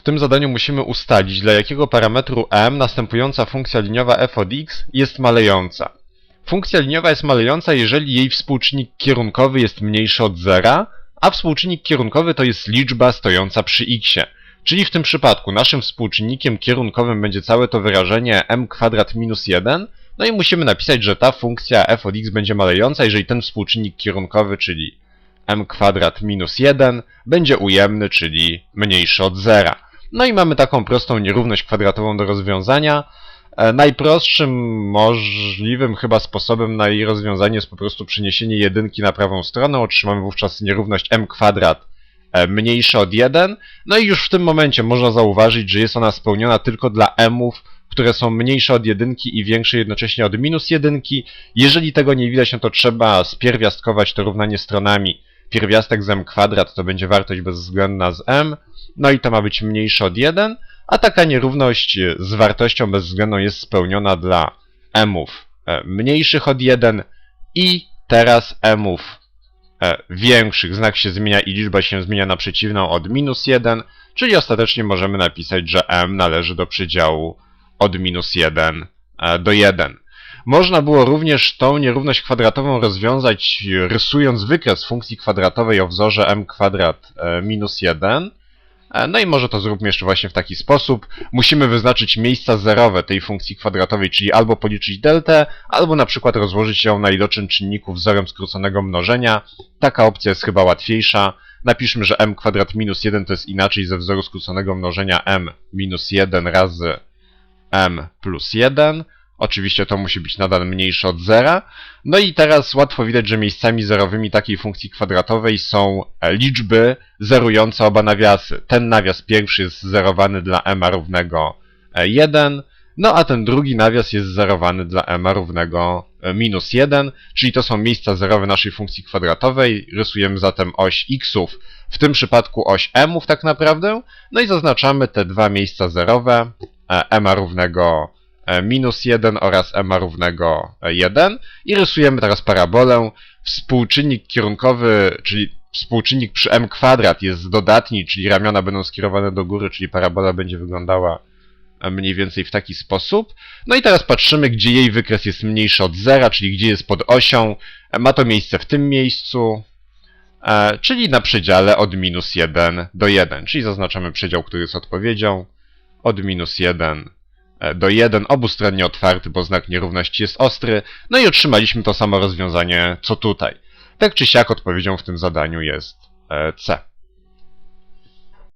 W tym zadaniu musimy ustalić, dla jakiego parametru m następująca funkcja liniowa f od x jest malejąca. Funkcja liniowa jest malejąca, jeżeli jej współczynnik kierunkowy jest mniejszy od zera, a współczynnik kierunkowy to jest liczba stojąca przy xie. Czyli w tym przypadku naszym współczynnikiem kierunkowym będzie całe to wyrażenie m kwadrat minus 1, no i musimy napisać, że ta funkcja f od x będzie malejąca, jeżeli ten współczynnik kierunkowy, czyli m kwadrat minus 1, będzie ujemny, czyli mniejszy od zera. No i mamy taką prostą nierówność kwadratową do rozwiązania. E, Najprostszym możliwym chyba sposobem na jej rozwiązanie jest po prostu przeniesienie jedynki na prawą stronę. Otrzymamy wówczas nierówność m kwadrat e, mniejsza od 1. No i już w tym momencie można zauważyć, że jest ona spełniona tylko dla mów, które są mniejsze od jedynki i większe jednocześnie od minus jedynki. Jeżeli tego nie widać, no to trzeba spierwiastkować to równanie stronami. Pierwiastek z m kwadrat to będzie wartość bezwzględna z m, no i to ma być mniejsze od 1, a taka nierówność z wartością bezwzględną jest spełniona dla mów e, mniejszych od 1 i teraz mów e, większych. Znak się zmienia i liczba się zmienia na przeciwną od minus 1, czyli ostatecznie możemy napisać, że m należy do przedziału od minus 1 e, do 1. Można było również tą nierówność kwadratową rozwiązać rysując wykres funkcji kwadratowej o wzorze m kwadrat e, minus 1. E, No i może to zróbmy jeszcze właśnie w taki sposób. Musimy wyznaczyć miejsca zerowe tej funkcji kwadratowej, czyli albo policzyć deltę, albo na przykład rozłożyć ją na iloczyn czynników wzorem skróconego mnożenia. Taka opcja jest chyba łatwiejsza. Napiszmy, że m kwadrat minus 1 to jest inaczej ze wzoru skróconego mnożenia m minus 1 razy m plus 1. Oczywiście to musi być nadal mniejsze od zera. No i teraz łatwo widać, że miejscami zerowymi takiej funkcji kwadratowej są e, liczby zerujące oba nawiasy. Ten nawias pierwszy jest zerowany dla m równego e, 1, no a ten drugi nawias jest zerowany dla m równego e, minus 1, czyli to są miejsca zerowe naszej funkcji kwadratowej. Rysujemy zatem oś xów, w tym przypadku oś mów tak naprawdę. No i zaznaczamy te dwa miejsca zerowe, e, m równego e, minus 1 oraz m równego e, 1 i rysujemy teraz parabolę. Współczynnik kierunkowy, czyli współczynnik przy m kwadrat jest dodatni, czyli ramiona będą skierowane do góry, czyli parabola będzie wyglądała e, mniej więcej w taki sposób. No i teraz patrzymy, gdzie jej wykres jest mniejszy od zera, czyli gdzie jest pod osią. E, Ma to miejsce w tym miejscu, e, czyli na przedziale od minus 1 do 1, czyli zaznaczamy przedział, który jest odpowiedzią od minus 1 e, do 1, obustronnie otwarty, bo znak nierówności jest ostry, no i otrzymaliśmy to samo rozwiązanie co tutaj. Tak czy siak odpowiedzią w tym zadaniu jest e, C.